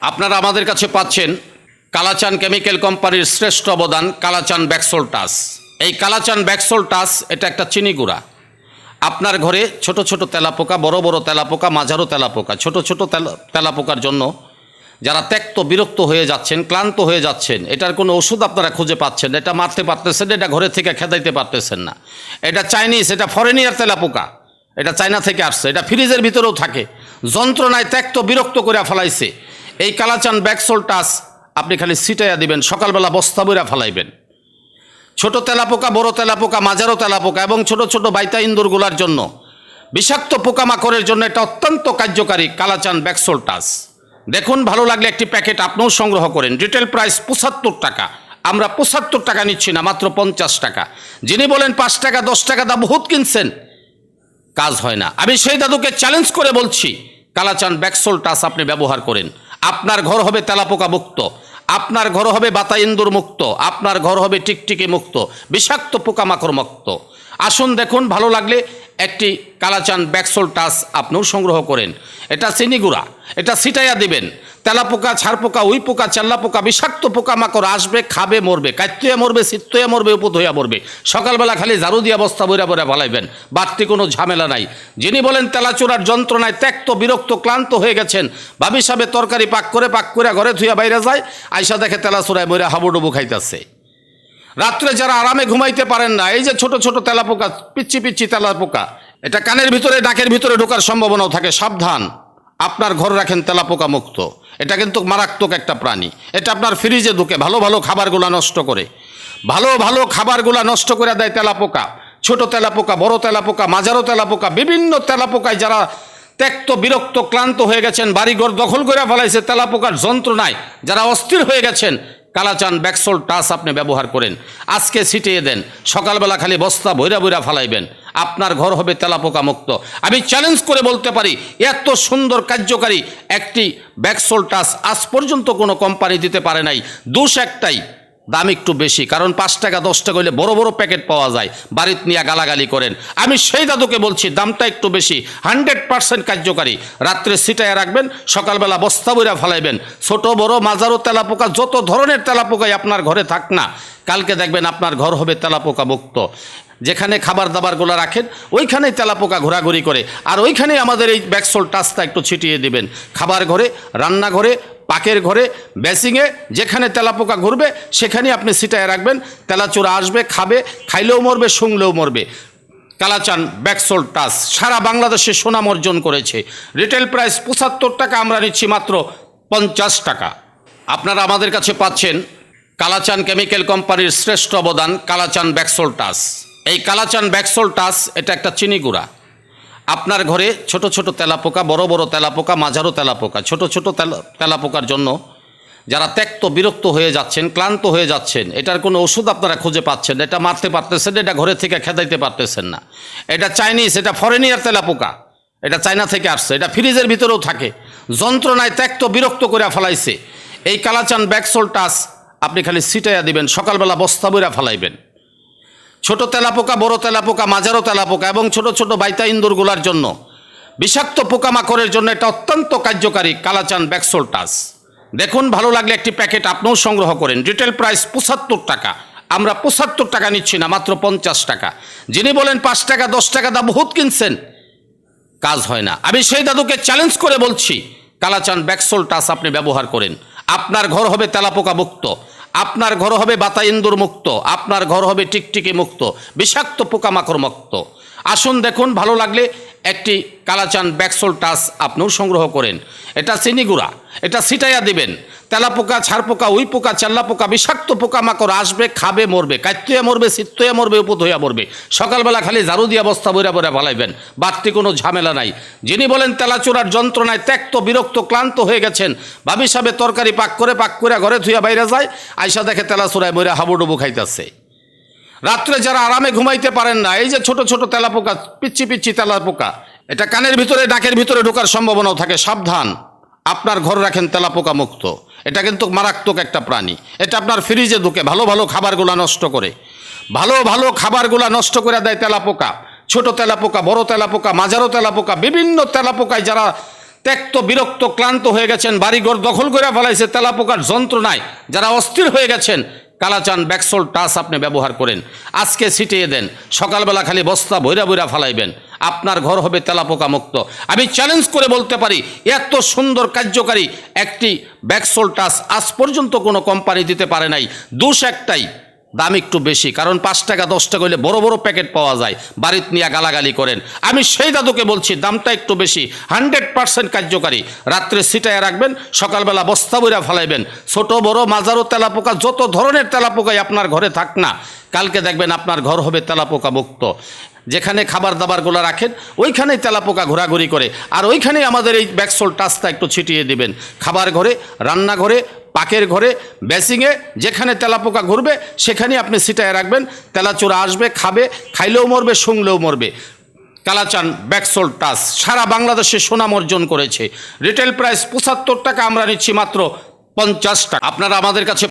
আপনারা আমাদের কাছে পাচ্ছেন কালাচান কেমিক্যাল কোম্পানির শ্রেষ্ঠ অবদান, কালাচান ব্যাকসোল টাস। এই কালাচান ব্যাকসোল টাস, এটা একটা চিনি গুঁড়া। আপনার ঘরে ছোট ছোট তেলাপোকা, বড় বড় তেলাপোকা, মাঝারো তেলাপোকা, ছোট ছোট তেলা- তেলাপোকার জন্য যারা ত্যক্ত, বিরক্ত হয়ে যাচ্ছেন, ক্লান্ত হয়ে যাচ্ছেন, এটার কোনো ওষুধ আপনারা খুঁজে পাচ্ছেন এটা মারতে পারতেছেন এটা ঘরে থেকে খেদাইতে পারতেছেন না। এটা চাইনিজ, এটা ফরেনিয়ার তেলাপোকা, এটা চায়না থেকে আসছে, এটা ফ্রিজের ভিতরেও থাকে, যন্ত্রণায় ত্যক্ত, বিরক্ত করে ফেলাইছে। এই কালাচান ব্যাকসোল টাস, আপনি খালি ছিটাইয়া দিবেন, সকালবেলা বস্তা বইরা ফেলাইবেন। ছোট তেলাপোকা, বড় তেলাপোকা মাঝারো তেলাপোকা এবং ছোট ছোট বাইতা ইন্দুরগুলার জন্য বিষাক্ত পোকামাকড়ের জন্য এটা অত্যন্ত কার্যকারী কালাচান ব্যাকসোল টাস। দেখুন, ভালো লাগলে একটি প্যাকেট আপনিও সংগ্রহ করেন। রিটেল প্রাইস পঁচাত্তর টাকা। আমরা পঁচাত্তর টাকা নিচ্ছি না, মাত্র পঞ্চাশ টাকা। যিনি বলেন পাঁচ টাকা, দশ টাকা দা বহুত কিনছেন। কাজ হয় না। আমি সেই দাদুকে চ্যালেঞ্জ করে বলছি, কালাচান ব্যাকসোল টাস আপনি ব্যবহার করেন। আপনার ঘর হবে তেলাপোকা মুক্ত। আপনার ঘর হবে বাতা ইন্দুর মুক্ত। আপনার ঘর হবে টিকটিকি মুক্ত। বিষাক্ত পোকামাকড় মুক্ত। আসুন দেখুন, ভালো লাগলে একটি কালাচান ব্যাকসোল টাস আপনিও সংগ্রহ করেন। এটা চিনিগুড়া। এটা সিটাইয়া দিবেন। তেলাপোকা ছাড়পোকা উই পোকা, চাল্লা পোকা, বিষাক্ত পোকামাকড় আসবে, খাবে, মরবে কাত্যুয়া মরবে সিত্তয়া মরবে উপত হইয়া মরবে। সকালবেলা খালি ঝাড়ু দিয়া অবস্থা বইরা বইরা ভালাইবেন বাড়তি কোনো ঝামেলা নাই। যিনি বলেন তেলাচোরার যন্ত্রণায় ত্যক্ত, বিরক্ত, ক্লান্ত হয়ে গেছেন ভাবি সাবে তরকারি পাক করে পাক করে ঘরে ধুইয়া বাইরে যায়, আইসা দেখে তেলাচোরায় বইরা হাবুডুবু খাইতেছে। রাত্রে যারা আরামে ঘুমাইতে পারেন না, এই যে ছোট ছোট তেলাপোকা পিচ্ছি পিচ্ছি তেলাপোকা এটা কানের ভিতরে ডাকের ভিতরে ঢোকার সম্ভাবনাও থাকে, সাবধান। আপনার ঘর রাখেন তেলাপোকা মুক্ত। এটা কিন্তু মারাত্মক একটা প্রাণী। এটা আপনার ফ্রিজে ঢুকে ভালো ভালো খাবারগুলা নষ্ট করে। ভালো ভালো খাবারগুলা নষ্ট করে দেয় তেলাপোকা। ছোট তেলাপোকা, বড় তেলাপোকা, মাঝারো তেলাপোকা, বিভিন্ন তেলাপোকায় যারা ত্যক্ত, বিরক্ত, ক্লান্ত হয়ে গেছেন, বাড়িঘর দখল করে ফেলাইছে, তেলাপোকার যন্ত্রণায় যারা অস্থির হয়ে গেছেন, কালাচান, ব্যাকসোল, টাস আপনি ব্যবহার করেন। আজকে ছিটিয়ে দেন, সকালবেলা খালি বস্তা বইরা বইরা ফালাইবেন। আপনার ঘর হবে তেলাপোকা মুক্ত আমি চ্যালেঞ্জ করে বলতে পারি, এত সুন্দর কার্যকারী একটি ব্যাকসোল টাস আজ পর্যন্ত কোনো কোম্পানি দিতে পারে নাই। দোষ একটাই দাম একটু বেশি, কারণ পাঁচ টাকা, দশ টাকা হলে বড় বড় প্যাকেট পাওয়া যায়। বাড়িতে নিয়ে গালাগালি করেন। আমি সেই দাদুকে বলছি, দামটা একটু বেশি, হান্ড্রেড পার্সেন্ট কার্যকারী। রাত্রে সিটায় রাখবেন, সকালবেলা বস্তা বইরা ফেলাইবেন। ছোট, বড় মাজারো তেলাপোকা, যত ধরনের তেলাপোকাই আপনার ঘরে থাক না, কালকে দেখবেন আপনার ঘর হবে তেলাপোকা মুক্ত। যেখানে খাবার দাবারগুলো রাখেন, ওইখানেই তেলাপোকা ঘোরাঘুরি করে, আর ওইখানেই আমাদের এই ব্যাকসোল টাচটা একটু ছিটিয়ে দিবেন। খাবার ঘরে, রান্নাঘরে পাকের ঘরে বেসিংয়ে যেখানে তেলাপোকা ঘুরবে সেখানে আপনি সিটায় রাখবেন। তেলাচোরা আসবে, খাবে, খাইলেও মরবে শুংলেও মরবে। কালাচান ব্যাকসোল টাস, সারা বাংলাদেশে সুনাম অর্জন করেছে। রিটেল প্রাইস পঁচাত্তর টাকা, আমরা নিচ্ছি মাত্র পঞ্চাশ টাকা। আপনারা আমাদের কাছে পাচ্ছেন কালাচান কেমিক্যাল কোম্পানির শ্রেষ্ঠ অবদান, কালাচান ব্যাকসোল টাস। এই কালাচান ব্যাকসোল টাস, এটা একটা চিনি গুঁড়া। আপনার ঘরে ছোট ছোট তেলাপোকা, বড় বড় তেলাপোকা, মাঝারো তেলাপোকা, ছোট ছোট তেলা- তেলাপোকার জন্য যারা ত্যক্ত, বিরক্ত হয়ে যাচ্ছেন, ক্লান্ত হয়ে যাচ্ছেন, এটার কোনো ওষুধ আপনারা খুঁজে পাচ্ছেন এটা মারতে পারতেছেন এটা ঘরে থেকে খেদাইতে পারতেছেন না। এটা চাইনিজ, এটা ফরেনিয়ার তেলাপোকা, এটা চায়না থেকে আসছে, এটা ফ্রিজের ভিতরেও থাকে, যন্ত্রণায় ত্যক্ত, বিরক্ত করে ফেলাইছে। এই কালাচান ব্যাকসোল টাস আপনি খালি ছিটাইয়া দিবেন, সকালবেলা বস্তা বইরা ফেলাইবেন। ছোট তেলাপোকা, বড় তেলাপোকা, মাঝারো তেলাপোকা এবং ছোট ছোট বাইতা ইন্দুরগুলার জন্য। বিষাক্ত পোকামাকড়ের জন্য এটা অত্যন্ত কার্যকারী কালাচান ব্যাকসোল টাস। দেখুন, ভালো লাগলে একটি প্যাকেট আপনিও সংগ্রহ করেন। রিটেল প্রাইস পঁচাত্তর টাকা। আমরা পঁচাত্তর টাকা নিচ্ছি না, মাত্র পঞ্চাশ টাকা। যিনি বলেন পাঁচ টাকা, দশ টাকা দা বহুত কিনছেন। কাজ হয় না। আমি সেই দাদুকে চ্যালেঞ্জ করে বলছি, কালাচান ব্যাকসোল টাস আপনি ব্যবহার করেন। আপনার ঘর হবে তেলাপোকা মুক্ত। আপনার ঘর হবে বাতা ইন্দুর মুক্ত, আপনার ঘর হবে টিকটিকি মুক্ত, বিষাক্ত পোকামাকড় মুক্ত। আসুন দেখুন, ভালো লাগলে একটি কালাচান ব্যাকসোল টাস আপনিও সংগ্রহ করেন। এটা চিনিগুড়া এটা ছিটাইয়া দিবেন। তেলাপোকা ছাড়পোকা উই পোকা, চাল্লা পোকা, বিষাক্ত পোকামাকড় আসবে, খাবে, মরবে কাত্যুয়া মরবে সিত্তয়া মরবে উপত হইয়া মরবে। সকালবেলা খালি ঝাড়ু দিয়া বস্তা বইরা বইরা ভালাইবেন বাড়তি কোনো ঝামেলা নাই। যিনি বলেন তেলাচোরার যন্ত্রণায় ত্যক্ত, বিরক্ত, ক্লান্ত হয়ে গেছেন ভাবি সাবে তরকারি পাক করে পাক করে ঘরে ধুইয়া বাইরে যায়, আইসা দেখে তেলাচোরায় বইরা হাবুডুবু খাইতেছে। রাত্রে যারা আরামে ঘুমাইতে পারেন না, এই যে ছোট ছোট তেলাপোকা পিচ্ছি পিচ্ছি তেলাপোকা এটা কানের ভিতরে ডাকের ভিতরে ঢোকার সম্ভাবনাও থাকে, সাবধান। আপনার ঘর রাখেন তেলাপোকা মুক্ত এটা কিন্তু মারাত্মক একটা প্রাণী। এটা আপনার ফ্রিজে ঢুকে ভালো ভালো খাবারগুলা নষ্ট করে। ভালো ভালো খাবারগুলা নষ্ট করে দেয় তেলাপোকা। ছোট তেলাপোকা, বড় তেলাপোকা, মাঝারো তেলাপোকা, বিভিন্ন তেলাপোকায় যারা ত্যক্ত, বিরক্ত, ক্লান্ত হয়ে গেছেন, বাড়িঘর দখল করে ফেলাইছে, তেলাপোকার যন্ত্রণায় যারা অস্থির হয়ে গেছেন, কালাচান, ব্যাকসোল, টাস আপনি ব্যবহার করেন। আজকে ছিটিয়ে দেন, সকালবেলা খালি বস্তা বইরা বইরা ফালাইবেন। আপনার ঘর হবে তেলাপোকা মুক্ত আমি চ্যালেঞ্জ করে বলতে পারি, এত সুন্দর কার্যকারী একটি ব্যাকসোল টাচ আজ পর্যন্ত কোনো কোম্পানি দিতে পারে নাই। দোষ একটাই, দাম একটু বেশি, কারণ পাঁচ টাকা, দশ টাকা হইলে বড় বড় প্যাকেট পাওয়া যায় বাড়িতে নিয়ে গালাগালি করেন। আমি সেই দাদুকে বলছি, দামটা একটু বেশি হান্ড্রেড পার্সেন্ট কার্যকারী। রাত্রে সিটায় রাখবেন, সকালবেলা বস্তা বইরা ফেলাইবেন। ছোট, বড় মাজারো তেলাপোকা, যত ধরনের তেলাপোকাই আপনার ঘরে থাক না, কালকে দেখবেন আপনার ঘর হবে তেলাপোকা মুক্ত যেখানে খাবার দাবারগুলো রাখেন, ওইখানেই তেলাপোকা ঘোরাঘুরি করে। আর ওইখানেই আমাদের এই ব্যাকসোল টাচটা একটু ছিটিয়ে দিবেন। খাবার ঘরে রান্নাঘরে পাকের ঘরে, বেসিংয়ে যেখানে তেলাপোকা ঘুরবে, সেখানেই আপনি সিটায় রাখবেন। তেলাচোরা আসবে, খাবে, খাইলেও মরবে শুংলেও মরবে। কালাচান ব্যাকসোল টাচ সারা বাংলাদেশে সুনাম অর্জন করেছে। রিটেল প্রাইস পঁচাত্তর টাকা, আমরা নিচ্ছি মাত্র পঞ্চাশ টাকা। আপনারা আমাদের কাছে